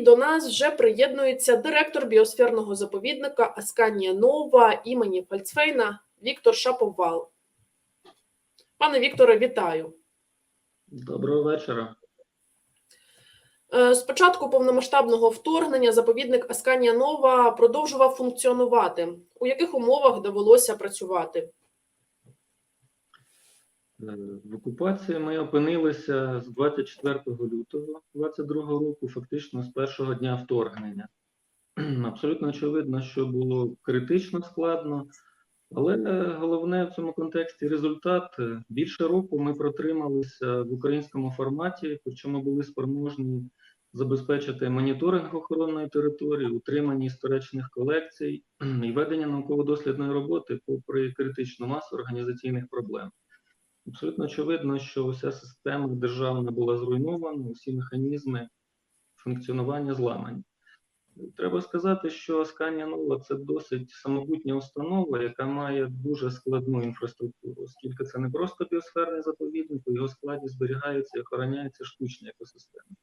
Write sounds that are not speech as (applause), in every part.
І до нас вже приєднується директор біосферного заповідника Асканія Нова імені Фальцфейна Віктор Шаповал. Пане Вікторе, вітаю. Доброго вечора. Е, З початку повномасштабного вторгнення заповідник Асканія Нова продовжував функціонувати. У яких умовах довелося працювати? Е, В окупації ми опинилися з 24 лютого 2022 року, фактично з першого дня вторгнення. Абсолютно очевидно, що було критично складно, але головне в цьому контексті результат. Е, Більше року ми протрималися в українському форматі, причому були спроможні забезпечити моніторинг охоронної території, утримання історичних колекцій і ведення науково-дослідної роботи попри критичну масу організаційних проблем. Абсолютно очевидно, що уся система державна була зруйнована, усі механізми функціонування зламані. Треба сказати, що Асканія Нова це досить самобутня установа, яка має дуже складну інфраструктуру, оскільки це не просто біосферний заповідник, у його складі зберігаються і охороняються штучні екосистеми.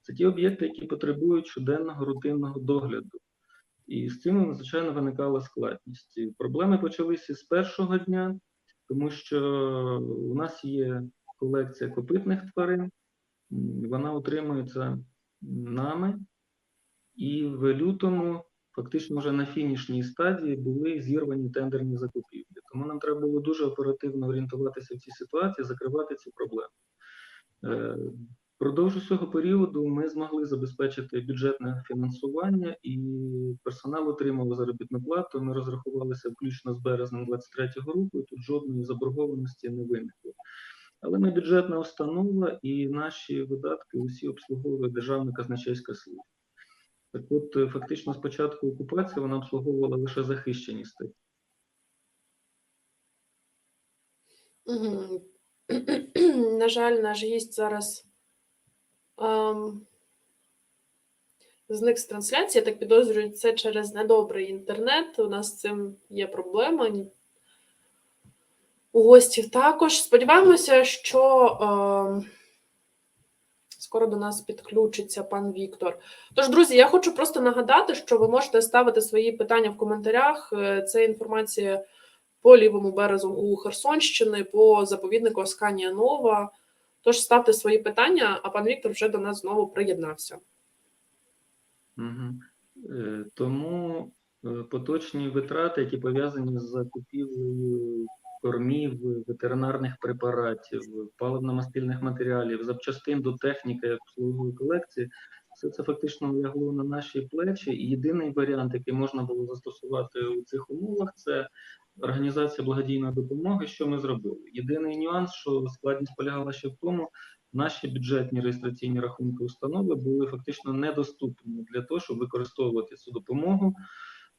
Це ті об'єкти, які потребують щоденного рутинного догляду. І з цим, звичайно, виникала складність. Проблеми почалися з першого дня, тому що у нас є колекція копитних тварин, вона утримується нами, і в лютому, фактично вже на фінішній стадії, були зірвані тендерні закупівлі. Тому нам треба було дуже оперативно орієнтуватися в цій ситуації, закривати ці проблеми. Впродовж усього періоду ми змогли забезпечити бюджетне фінансування і персонал отримав заробітну плату. Ми розрахувалися включно з березнем 23-го року, і тут жодної заборгованості не виникло. Але ми бюджетна установа і наші видатки усі обслуговує Державна казначейська служба. Так от, е, фактично, з початку окупації вона обслуговувала лише захищені статті. (clears throat) На жаль, наш гість зараз зник з трансляції. Я так підозрюю, це через недобрий інтернет. У нас з цим є проблема. У гостів також. Сподіваємося, що ем, скоро до нас підключиться пан Віктор. Тож, друзі, я хочу просто нагадати, що ви можете ставити свої питання в коментарях. Е, Це інформація по лівому березу у Херсонщини, по заповіднику Асканія Нова. Тож ставте свої питання, а пан Віктор вже до нас знову приєднався. Угу. Тому е, поточні витрати, які пов'язані з закупівлею кормів, ветеринарних препаратів, паливно-мастильних матеріалів, запчастин до техніки, обслугової колекції, все це фактично лягло на наші плечі. І єдиний варіант, який можна було застосувати у цих умовах, це організація благодійної допомоги. Що ми зробили? Єдиний нюанс, що складність полягала ще в тому, наші бюджетні реєстраційні рахунки установи були фактично недоступні для того, щоб використовувати цю допомогу.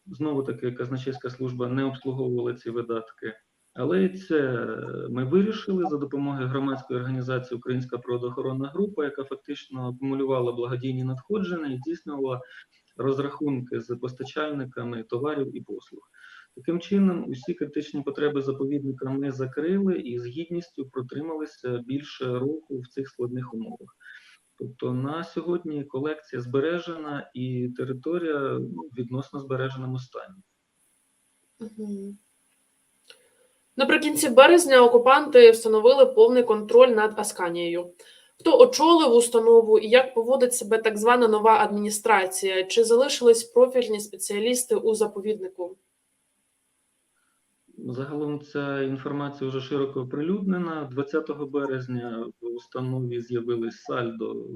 Знову таки, казначейська служба не обслуговувала ці видатки. Але це ми вирішили за допомогою громадської організації Українська природоохоронна група, яка фактично акумулювала благодійні надходження і здійснювала розрахунки з постачальниками товарів і послуг. Таким чином, усі критичні потреби заповідника ми закрили і з гідністю протрималися більше року в цих складних умовах. Тобто на сьогодні колекція збережена і територія ну, відносно збереженому стані. Наприкінці березня окупанти встановили повний контроль над Асканією. Хто очолив установу і як поводить себе так звана нова адміністрація? Чи залишились профільні спеціалісти у заповіднику? Загалом ця інформація вже широко оприлюднена. 20 березня в установі з'явились Сальдо,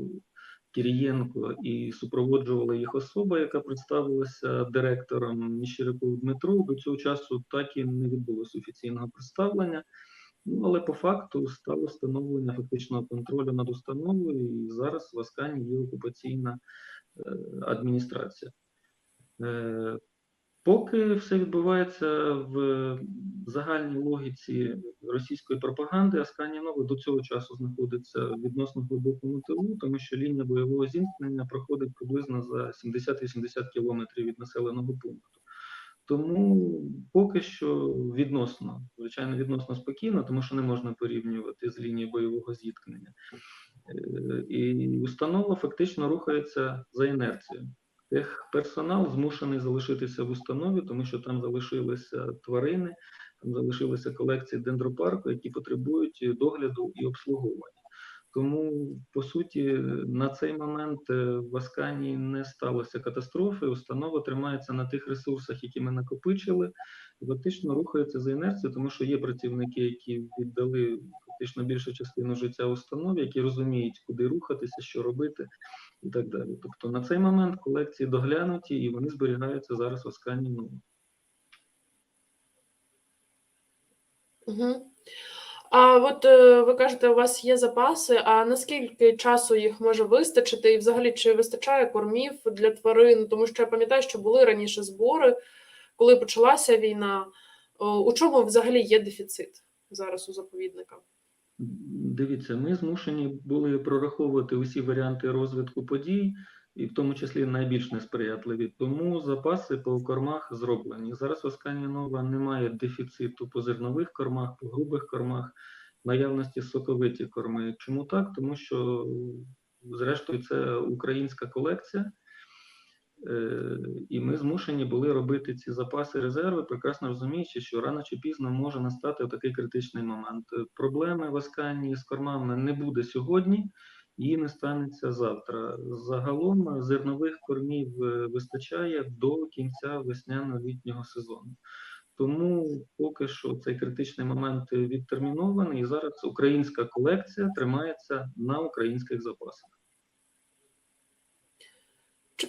Кірієнко і супроводжувала їх особа, яка представилася директором Міщирякову Дмитру. До цього часу так і не відбулося офіційного представлення. Ну, але по факту стало встановлення фактичного контролю над установою, і зараз в Аскані є окупаційна е, адміністрація. Поки все відбувається в загальній логіці російської пропаганди, Асканія Нова до цього часу знаходиться в відносно глибокому тилу, тому що лінія бойового зіткнення проходить приблизно за 70-80 кілометрів від населеного пункту. Тому поки що відносно, звичайно, відносно спокійно, тому що не можна порівнювати з лінією бойового зіткнення. Е, І установа фактично рухається за інерцією. Техперсонал змушений залишитися в установі, тому що там залишилися тварини, там залишилися колекції дендропарку, які потребують догляду і обслуговування. Тому, по суті, на цей момент е, в Аскані не сталося катастрофи. Установа тримається на тих ресурсах, які ми накопичили, і фактично рухається за інерцією, тому що є працівники, які віддали фактично більшу частину життя установі, які розуміють, куди рухатися, що робити і так далі. Тобто на цей момент колекції доглянуті і вони зберігаються зараз в Аскані. Ну, Угу. А от е, ви кажете, у вас є запаси, а наскільки часу їх може вистачити? І взагалі чи вистачає кормів для тварин? Тому що я пам'ятаю, що були раніше збори, коли почалася війна. О, У чому взагалі є дефіцит зараз у заповідника? Дивіться, ми змушені були прораховувати усі варіанти розвитку подій, і в тому числі найбільш несприятливі. Тому запаси по кормах зроблені. Зараз Аскані Нова немає дефіциту по зернових кормах, по грубих кормах, наявності соковиті корми. Чому так? Тому що, зрештою, це українська колекція. Е, І ми змушені були робити ці запаси резерви, прекрасно розуміючи, що рано чи пізно може настати такий критичний момент. Е, Проблеми в Аскані з кормами не буде сьогодні, і не станеться завтра. Загалом зернових кормів е, вистачає до кінця весняно-літнього сезону. Тому поки що цей критичний момент відтермінований, і зараз українська колекція тримається на українських запасах.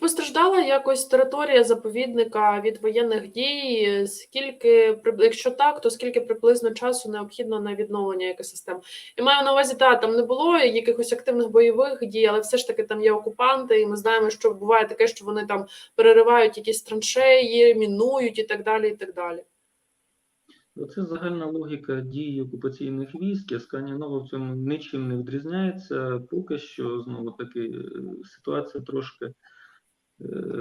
Постраждала якось територія заповідника від воєнних дій? Скільки якщо так, то скільки приблизно часу необхідно на відновлення екосистем? Я маю на увазі, та там не було якихось активних бойових дій, але все ж таки там є окупанти, і ми знаємо, що буває таке, що вони там переривають якісь траншеї, мінують і так далі. І так далі. Це загальна логіка дії окупаційних військ. Асканія Нова в цьому нічим не відрізняється. Поки що знову таки е, ситуація трошки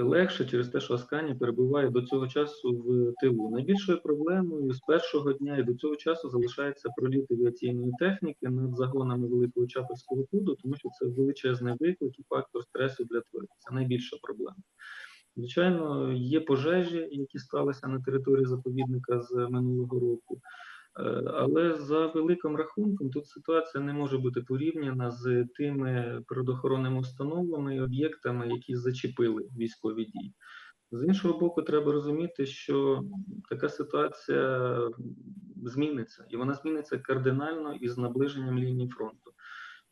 легше через те, що Асканія перебуває до цього часу в тилу. Найбільшою проблемою з першого дня і до цього часу залишається проліт авіаційної техніки над загонами Великого Чапельського худу, тому що це величезний виклик і фактор стресу для тварин. Це найбільша проблема. Звичайно, є пожежі, які сталися на території заповідника з минулого року. Е, Але за великим рахунком тут ситуація не може бути порівняна з тими природоохоронними установами і об'єктами, які зачепили військові дії. З іншого боку, треба розуміти, що така ситуація зміниться, і вона зміниться кардинально із наближенням лінії фронту.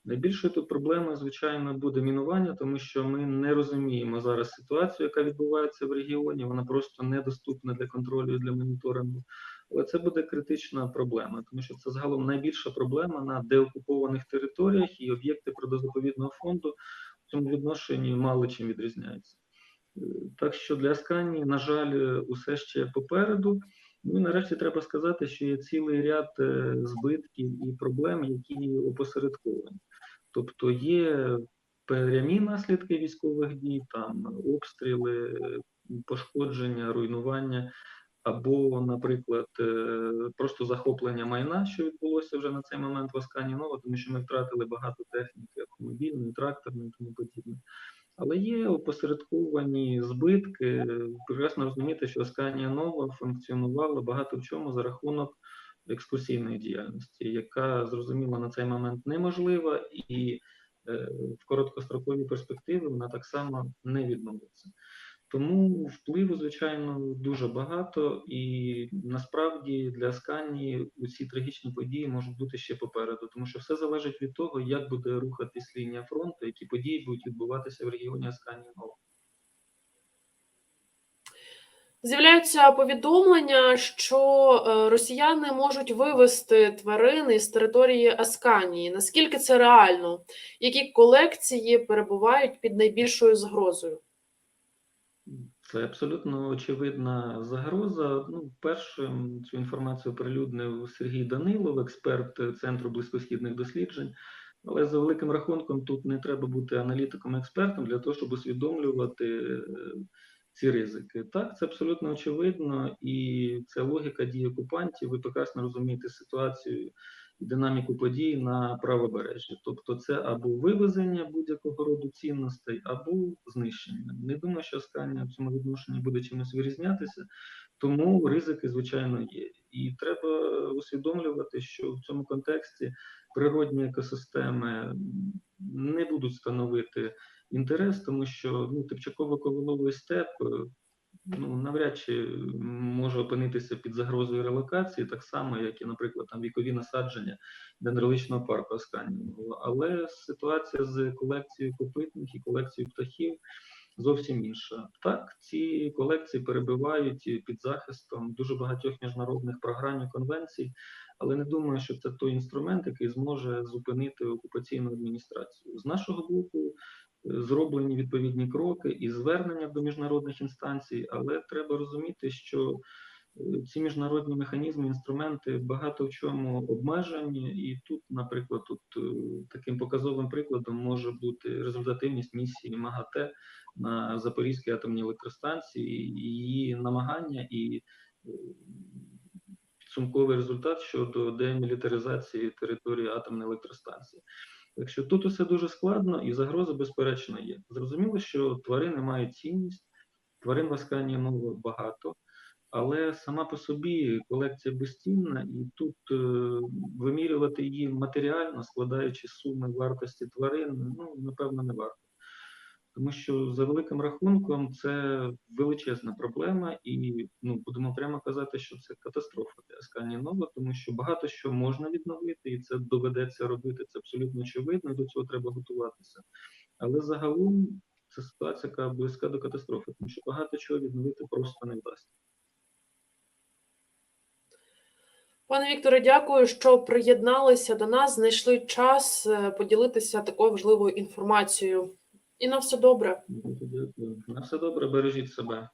Найбільшою тут проблемою, звичайно, буде мінування, тому що ми не розуміємо зараз ситуацію, яка відбувається в регіоні. Вона просто недоступна для контролю і для моніторингу. Але це буде критична проблема, тому що це загалом найбільша проблема на деокупованих територіях і об'єкти природозаповідного фонду в цьому відношенні мало чим відрізняються. Е, Так що для Асканії, на жаль, усе ще попереду. Ну і нарешті треба сказати, що є цілий ряд е, збитків і проблем, які опосередковані. Тобто є прямі наслідки військових дій, там обстріли, е, пошкодження, руйнування, або, наприклад, е, просто захоплення майна, що відбулося вже на цей момент в Аскані Нова, тому що ми втратили багато техніки автомобільної, тракторної і тому подібне. Але є опосередковані збитки. Прекрасно розуміти, що Асканія Нова функціонувала багато в чому за рахунок екскурсійної діяльності, яка зрозуміло на цей момент неможлива, і е, в короткостроковій перспективі вона так само не відновиться. Тому впливу, звичайно, дуже багато, і насправді для Асканії усі трагічні події можуть бути ще попереду, тому що все залежить від того, як буде рухатись лінія фронту, які події будуть відбуватися в регіоні Асканії Нова. З'являються повідомлення, що е, росіяни можуть вивести тварин із території Асканії. Наскільки це реально? Які колекції перебувають під найбільшою загрозою? Це абсолютно очевидна загроза. Ну, першим цю інформацію оприлюднив Сергій Данилов, експерт Центру близькосхідних досліджень. Але за великим рахунком тут не треба бути аналітиком-експертом для того, щоб усвідомлювати е, ці ризики. Так, це абсолютно очевидно, і це логіка дій окупантів. Ви прекрасно розумієте ситуацію, і динаміку подій на правобережжі. Тобто, це або вивезення будь-якого роду цінностей, або знищення. Не думаю, що Асканія в цьому відношенні буде чимось вирізнятися, тому ризики, звичайно, є. І треба усвідомлювати, що в цьому контексті природні екосистеми не будуть становити інтерес, тому що ну, типчаково-ковиловий степ е, ну, навряд чи може опинитися під загрозою релокації, так само, як і, наприклад, там вікові насадження дендроличного парку Асканівого. Але ситуація з колекцією копитних і колекцією птахів зовсім інша. Так, ці колекції перебувають під захистом дуже багатьох міжнародних програм і конвенцій, але не думаю, що це той інструмент, який зможе зупинити окупаційну адміністрацію. З нашого боку зроблені відповідні кроки і звернення до міжнародних інстанцій, але треба розуміти, що е, ці міжнародні механізми, інструменти багато в чому обмежені, і тут, наприклад, тут е, таким показовим прикладом може бути результативність місії МАГАТЕ на Запорізькій атомній електростанції, її намагання і е, підсумковий результат щодо демілітаризації території атомної електростанції. Так що тут усе дуже складно і загроза, безперечно, є. Зрозуміло, що тварини мають цінність, тварин в Асканії мови багато, але сама по собі колекція безцінна, і тут е, вимірювати її матеріально, складаючи суми вартості тварин, ну, напевно, не варто. Тому що за великим рахунком це величезна проблема, і ну будемо прямо казати, що це катастрофа для Асканії Нова, тому що багато що можна відновити, і це доведеться робити. Це абсолютно очевидно. До цього треба готуватися. Але загалом це ситуація, яка близька до катастрофи, тому що багато чого відновити просто не вдасться. Пане Вікторе, дякую, що приєдналися до нас, знайшли час е, поділитися такою важливою інформацією. І на все добре. На все добре, бережіть себе.